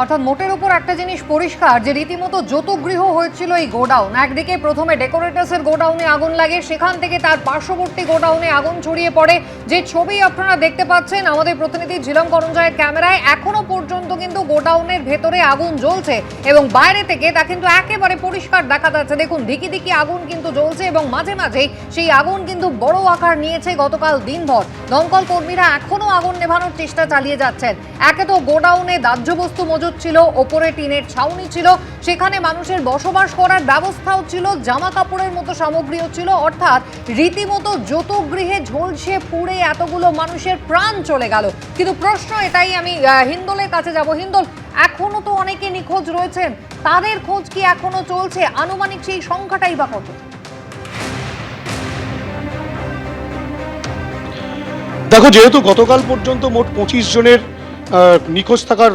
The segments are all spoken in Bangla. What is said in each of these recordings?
অর্থাৎ মোটের উপর একটা জিনিস পরিষ্কার যে রীতিমতো যতগৃহ হয়েছিল এই গোডাউন, একদিকে প্রথমে ডেকোরেটার্সের গোডাউনে আগুন লাগে, সেখান থেকে তার পার্শ্ববর্তী গোডাউনে আগুন ছড়িয়ে পড়ে। যে ছবি আপনারা দেখতে পাচ্ছেন, আমাদের প্রতিনিধি ঝিলম করঞ্জয়ের ক্যামেরায়, এখনও পর্যন্ত কিন্তু গোডাউনের ভেতরে আগুন জ্বলছে এবং বাইরে থেকে তা কিন্তু একেবারে পরিষ্কার দেখা যাচ্ছে। দেখুন, দিকি দিকি আগুন কিন্তু জ্বলছে এবং মাঝে মাঝেই সেই আগুন কিন্তু বড় আকার নিয়েছে গতকাল দিনভর। দমকল কর্মীরা এখনও আগুন নেভানোর চেষ্টা চালিয়ে যাচ্ছেন। একে তো গোডাউনে দাহ্য বস্তু মজুদ ছিল, ওপরে টিনের ছাউনি ছিল, সেখানে মানুষের বসবাস করার ব্যবস্থাও ছিল, জামা কাপড়ের মতো সামগ্রীও ছিল, অর্থাৎ রীতিমতো যত গৃহে ঝলসে পুড়ে এতগুলো মানুষের প্রাণ চলে গেল। কিন্তু প্রশ্ন এটাই, আমি হিন্দোলের কাছে যাব। হিন্দোল, এখনও তো অনেকে নিখোঁজ রয়েছেন, তাদের খোঁজ কি এখনও চলছে? আনুমানিক সেই সংখ্যাটাই বা কত? দেখো, যেহেতু গতকাল পর্যন্ত মোট পঁচিশ জনের নিখোঁজ থাকার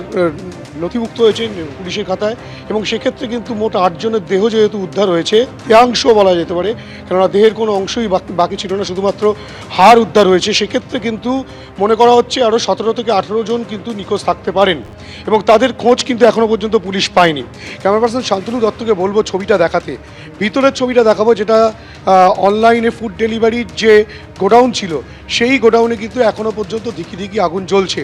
নথিভুক্ত হয়েছে পুলিশের খাতায়, এবং সেক্ষেত্রে কিন্তু মোট আটজনের দেহ যেহেতু উদ্ধার হয়েছে, দেহাংশ বলা যেতে পারে, কেননা দেহের কোনো অংশই বাকি- ছিল না, শুধুমাত্র হাড় উদ্ধার হয়েছে। সেক্ষেত্রে কিন্তু মনে করা হচ্ছে আরও সতেরো থেকে আঠেরো জন কিন্তু নিখোঁজ থাকতে পারেন, এবং তাদের খোঁজ কিন্তু এখনও পর্যন্ত পুলিশ পায়নি। ক্যামেরা পার্সন শান্তনু দত্তকে বলব ছবিটা দেখাতে। ভিতরের ছবিটা দেখাবো, যেটা অনলাইনে ফুড ডেলিভারির যে গোডাউন ছিল, সেই গোডাউনে কিন্তু এখনও পর্যন্ত দিকি দিকি আগুন জ্বলছে।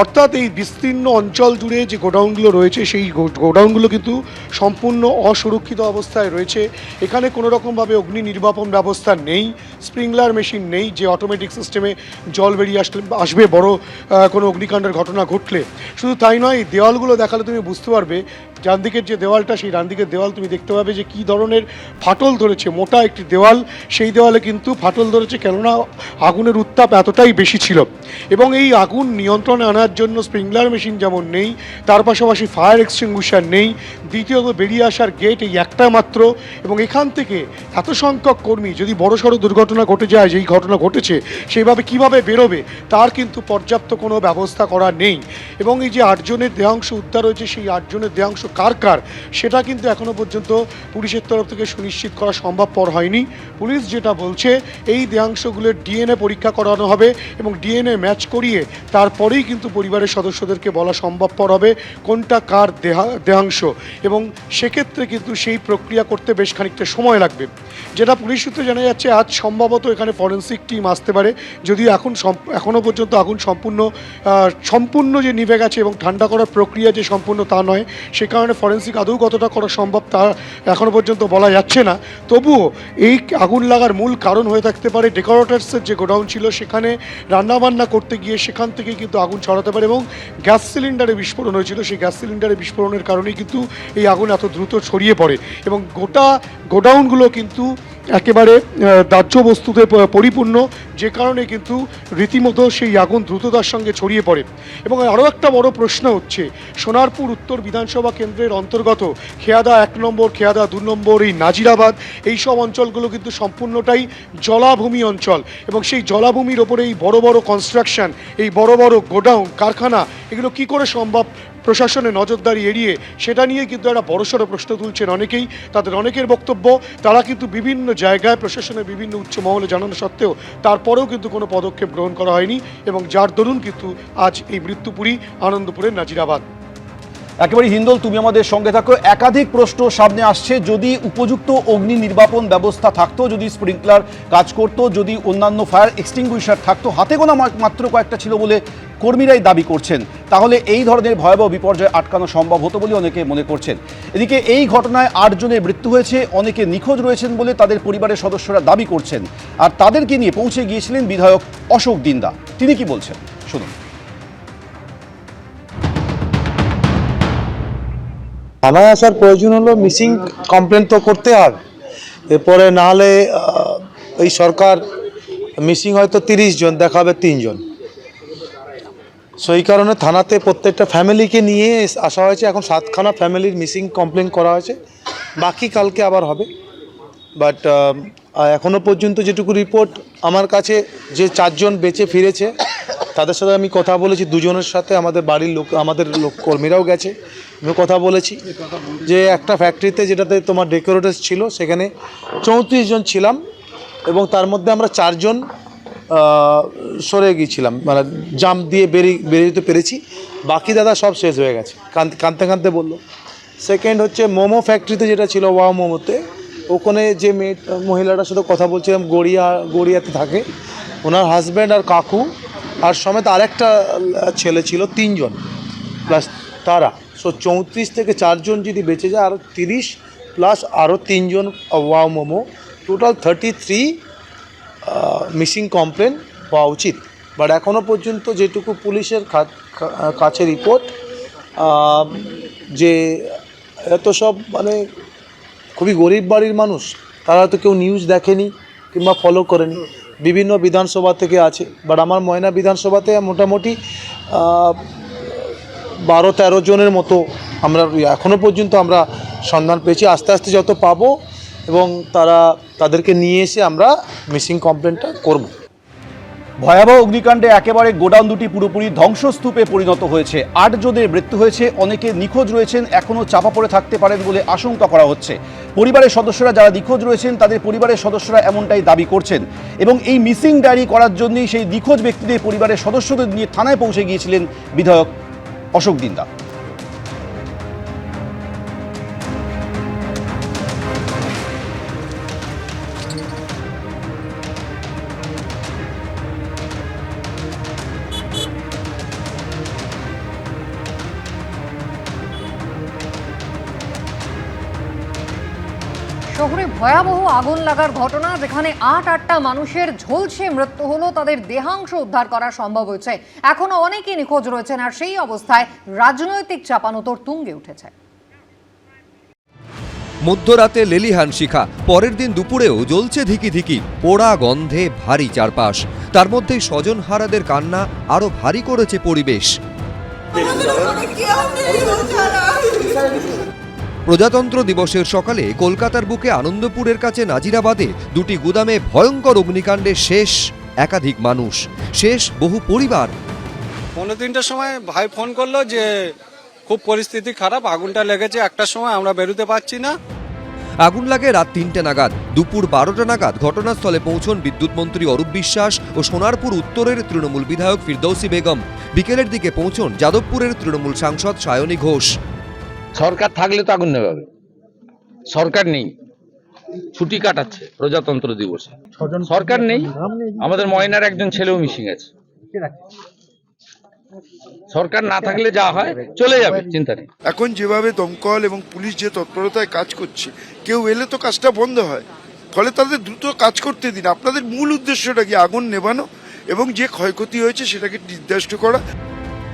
অর্থাৎ এই বিস্তীর্ণ অঞ্চল জুড়ে যে গোডাউনগুলো রয়েছে, সেই গোডাউনগুলো কিন্তু সম্পূর্ণ অসুরক্ষিত অবস্থায় রয়েছে। এখানে কোনো রকমভাবে অগ্নি নির্বাপন ব্যবস্থা নেই, স্প্রিংলার মেশিন নেই, যে অটোমেটিক সিস্টেমে জল বেরিয়ে আসলে, আসবে, বড় কোনো অগ্নিকাণ্ডের ঘটনা ঘটলে। শুধু তাই নয় দেওয়ালগুলো দেখালে তুমি বুঝতে পারবে ডান দিকের যে দেওয়ালটা, সেই ডান দিকের দেওয়াল তুমি দেখতে পাবে যে কী ধরনের ফাটল ধরেছে, মোটা একটি দেওয়াল সেই দেওয়ালে কিন্তু ফাটল ধরেছে কেননা আগুনের উত্তাপ এতটাই বেশি ছিল। এবং এই আগুন নিয়ন্ত্রণে আনার জন্য স্প্রিংলার মেশিন যেমন নেই, তার পাশাপাশি ফায়ার এক্সটিংগুইশার নেই, দ্বিতীয়ত বেরিয়ে আসার গেট এই একটা মাত্র, এবং এখান থেকে এত সংখ্যক কর্মী যদি বড়সড় দুর্ঘটনা ঘটে যায়, যেই ঘটনা ঘটেছে, সেইভাবে কীভাবে বেরোবে, তার কিন্তু পর্যাপ্ত কোনো ব্যবস্থা করা নেই। এবং এই যে আটজনের দেহাংশ উদ্ধার হয়েছে, সেই আটজনের দেহাংশ কার কার, সেটা কিন্তু এখনও পর্যন্ত পুলিশের তরফ থেকে সুনিশ্চিত করা সম্ভবপর হয়নি। পুলিশ যেটা বলছে, এই দেহাংশগুলোর ডিএনএ পরীক্ষা করানো হবে, এবং ডিএনএ ম্যাচ করিয়ে তারপরেই কিন্তু পরিবারের সদস্যদেরকে বলা সম্ভবপর হবে কোনটা কার দেহা, দেহাংশ। এবং সেক্ষেত্রে কিন্তু সেই প্রক্রিয়া করতে বেশ খানিকটা সময় লাগবে। যেটা পুলিশ সূত্রে জানা যাচ্ছে, আজ সম্ভবত এখানে ফরেন্সিক টিম আসতে পারে। যদিও এখন এখনও পর্যন্ত আগুন সম্পূর্ণ সম্পূর্ণ যে নিভে গেছে এবং ঠান্ডা করার প্রক্রিয়া যে সম্পূর্ণ তা নয়, সে কারণে ফরেন্সিক আদৌ কতটা করা সম্ভব তা এখনও পর্যন্ত বলা যাচ্ছে না। তবুও এই আগুন লাগার মূল কারণ হয়ে থাকতে পারে ডেকোরেটার্সের যে গোডাউন ছিল, সেখানে রান্নাবান্না করতে গিয়ে সেখান থেকে কিন্তু আগুন ছড়াতে পারে এবং গ্যাস সিলিন্ডারে বিস্ফোরণ হয়েছিল। সেই গ্যাস সিলিন্ডারে বিস্ফোরণের কারণেই কিন্তু এই আগুন এত দ্রুত ছড়িয়ে পড়ে এবং গোটা গোডাউনগুলো কিন্তু একেবারে দাহ্য বস্তুতে পরিপূর্ণ, যে কারণে কিন্তু রীতিমতো সেই আগুন দ্রুততার সঙ্গে ছড়িয়ে পড়ে। এবং আরও একটা বড় প্রশ্ন হচ্ছে, সোনারপুর উত্তর বিধানসভা কেন্দ্রের অন্তর্গত খেয়াদা এক নম্বর, খেয়াদা দু নম্বর, এই নাজিরাবাদ, এই সব অঞ্চলগুলো কিন্তু সম্পূর্ণটাই জলাভূমি অঞ্চল। এবং সেই জলাভূমির ওপরে এই বড় বড় কনস্ট্রাকশন এই বড় বড় গোডাউন, কারখানা, এগুলো কি করে সম্ভব? প্রশাসনের নজরদারি এড়িয়ে সেটা নিয়ে কিন্তু একটা বড়সড় প্রশ্ন তুলছেন অনেকেই। তাদের অনেকের বক্তব্য, তারা কিন্তু বিভিন্ন জায়গায় প্রশাসনের বিভিন্ন উচ্চ মহলে জানানো সত্ত্বেও তারপরেও কিন্তু কোনো পদক্ষেপ গ্রহণ করা হয়নি এবং যার দরুন কিন্তু আজ এই মৃত্যুপুরী আনন্দপুরের নাজিরাবাদ। একেবারে হিন্দল, তুমি আমাদের সঙ্গে থাকো। একাধিক প্রশ্ন সামনে আসছে। যদি উপযুক্ত অগ্নি নির্বাপন ব্যবস্থা থাকতো, যদি স্প্রিংকলার কাজ করত, যদি অন্যান্য ফায়ার এক্সটিংগুইশার থাকতো, হাতে গোনা মাত্র কয়েকটা ছিল বলে কর্মীরাই দাবি করছেন তাহলে এই ধরনের ভয়াবহ বিপর্যয় আটকানো সম্ভব হতো বলে অনেকে মনে করছেন। এদিকে এই ঘটনায় আটজনের মৃত্যু হয়েছে অনেকে নিখোঁজ রয়েছেন বলে তাদের পরিবারের সদস্যরা দাবি করছেন। আর তাদেরকে নিয়ে পৌঁছে গিয়েছিলেন বিধায়ক অশোক দিন্দা। তিনি কি বলছেন? শুনুন। থানায় আসার প্রয়োজন হলো মিসিং কমপ্লেন তো করতে হয় এরপরে না হলে আহ, এই সরকার মিসিং হয়তো তিরিশ জন দেখাবে তিনজন। সো এই কারণে থানাতে প্রত্যেকটা ফ্যামিলিকে নিয়ে আসা হয়েছে। এখন সাতখানা ফ্যামিলির মিসিং কমপ্লেন করা হয়েছে। বাকি কালকে আবার হবে। বাট এখনও পর্যন্ত যেটুকু রিপোর্ট আমার কাছে, যে চারজন বেঁচে ফিরেছে, তাদের সাথে আমি কথা বলেছি। দুজনের সাথে আমাদের বাড়ির লোক, আমাদের লোক কর্মীরাও গেছে। আমি কথা বলেছি যে একটা ফ্যাক্টরিতে যেটাতে তোমার ডেকোরেটার্স ছিল, সেখানে চৌত্রিশ জন ছিলাম এবং তার মধ্যে আমরা চারজন সরে গিয়েছিলাম। মানে জাম্প দিয়ে বেরিয়ে বেরিয়ে যেতে পেরেছি। বাকি দাদা সব শেষ হয়ে গেছে। কাঁদতে কাঁদতে কাঁদতে বলল। সেকেন্ড হচ্ছে মোমো ফ্যাক্টরিতে যেটা ছিল ওয়াও মোমোতে ওখানে যে মেয়ে মহিলাটার সাথে কথা বলছিলাম, গড়িয়া গড়িয়াতে থাকে। ওনার হাজব্যান্ড আর কাকু আর সমেত আরেকটা ছেলে ছিল, তিনজন। প্লাস তারা। সো চৌত্রিশ থেকে চারজন যদি বেঁচে যায় আরও তিরিশ প্লাস আরও তিনজন wow momo total thirty three missing complain হওয়া উচিত। বাট এখনও পর্যন্ত যেটুকু পুলিশের কাছে রিপোর্ট যে এত সব মানে খুবই গরিব বাড়ির মানুষ, তারা হয়তো কেউ নিউজ দেখেনি কিংবা ফলো করেনি। বিভিন্ন বিধানসভা থেকে আছে। বাট আমার ময়না বিধানসভাতে মোটামুটি বারো তেরো জনের মতো আমরা এখনও পর্যন্ত আমরা সন্ধান পেয়েছি। আস্তে আস্তে যত পাবো এবং তারা তাদেরকে নিয়ে এসে আমরা মিসিং কমপ্লেনটা করব। ভয়াবহ অগ্নিকাণ্ডে একেবারে গোডাউন দুটি পুরোপুরি ধ্বংসস্তূপে পরিণত হয়েছে। আট জনের মৃত্যু হয়েছে, অনেকে নিখোঁজ রয়েছেন, এখনও চাপা পড়ে থাকতে পারেন বলে আশঙ্কা করা হচ্ছে। পরিবারের সদস্যরা যারা নিখোঁজ রয়েছেন, তাদের পরিবারের সদস্যরা এমনটাই দাবি করছেন। এবং এই মিসিং ডায়েরি করার জন্যই সেই নিখোঁজ ব্যক্তিদের পরিবারের সদস্যদের নিয়ে থানায় পৌঁছে গিয়েছিলেন বিধায়ক অশোক দিন্দা শহরে ভয়াবহ আগুন লাগার ঘটনা, যেখানে আট, আটটা মানুষের ঝলসে মৃত্যু হলো, তাদের দেহাংশ উদ্ধার করা সম্ভব হয়েছে। এখনও অনেকেই নিখোঁজ রয়েছেন, আর সেই অবস্থায় রাজনৈতিক চাপানোতর তুঙ্গে উঠেছে। মধ্যরাতে লেলিহান শিখা, পরের দিন দুপুরেও জ্বলছে ধিকি ধিকি, পোড়া গন্ধে ভারী চারপাশ। তার মধ্যেই স্বজন হারাদের কান্না আরও ভারী করেছে পরিবেশ। প্রজাতন্ত্র দিবসের সকালে কলকাতার বুকে আনন্দপুরের কাছে নাজিরাবাদে দুটি গুদামে ভয়ঙ্কর অগ্নিকাণ্ডে শেষ একাধিক মানুষ, শেষ বহু পরিবার। পনেরো তিনটার সময় ভাই ফোন করল যে খুব পরিস্থিতি খারাপ আগুনটা লেগেছে একটার সময় আমরা বেরোতে পারছি না। আগুন লাগে রাত তিনটে নাগাদ। দুপুর বারোটা নাগাদ ঘটনাস্থলে পৌঁছন বিদ্যুৎ মন্ত্রী অরূপ বিশ্বাস ও সোনারপুর উত্তরের তৃণমূল বিধায়ক ফিরদৌসি বেগম। বিকেলের দিকে পৌঁছন যাদবপুরের তৃণমূল সাংসদ সায়নী ঘোষ। সরকার থাকলে তো আগুন নেভাবে। সরকার নেই। ছুটি কাটাচ্ছে প্রজাতন্ত্র দিবসে। সরকার নেই। আমাদের ময়নার একজন ছেলেও মিশিং আছে। সরকার না থাকলে যা হয় চলে যাবে চিন্তা নেই। এখন যেভাবে দমকল এবং পুলিশ যে তৎপরতায় কাজ করছে কেউ এলে তো কাজটা বন্ধ হয়। ফলে তাদের দ্রুত কাজ করতে দিন। আপনাদের মূল উদ্দেশ্যটা কি আগুন নেভানো এবং যে ক্ষয়ক্ষতি হয়েছে সেটাকে নির্দিষ্ট করা?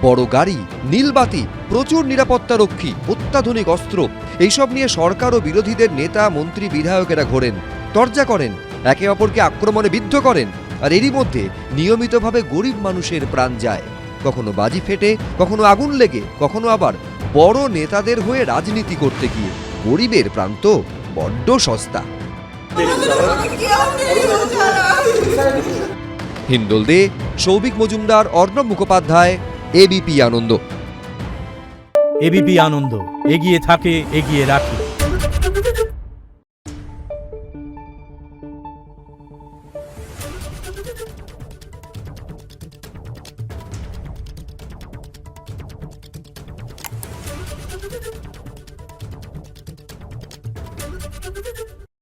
বড় গাড়ি নীলবাতি প্রচুর নিরাপত্তা রক্ষী অত্যাধুনিক অস্ত্র এইসব নিয়ে সরকার ও বিরোধীদের নেতা মন্ত্রী বিধায়কেরা ঘোরেন তর্জা করেন একে অপরকে আক্রমণে বিদ্ধ করেন আর এরই মধ্যে নিয়মিতভাবে গরিব মানুষের প্রাণ যায়। কখনো বাজি ফেটে, কখনো আগুন লেগে, কখনো আবার বড় নেতাদের হয়ে রাজনীতি করতে গিয়ে। গরিবের প্রান্ত বড্ড সস্তা। হিন্দোল দে সৌভিক মজুমদার, অর্ণব মুখোপাধ্যায় এবিপি আনন্দ। এবিপি আনন্দ, এগিয়ে থাকে, এগিয়ে রাখে।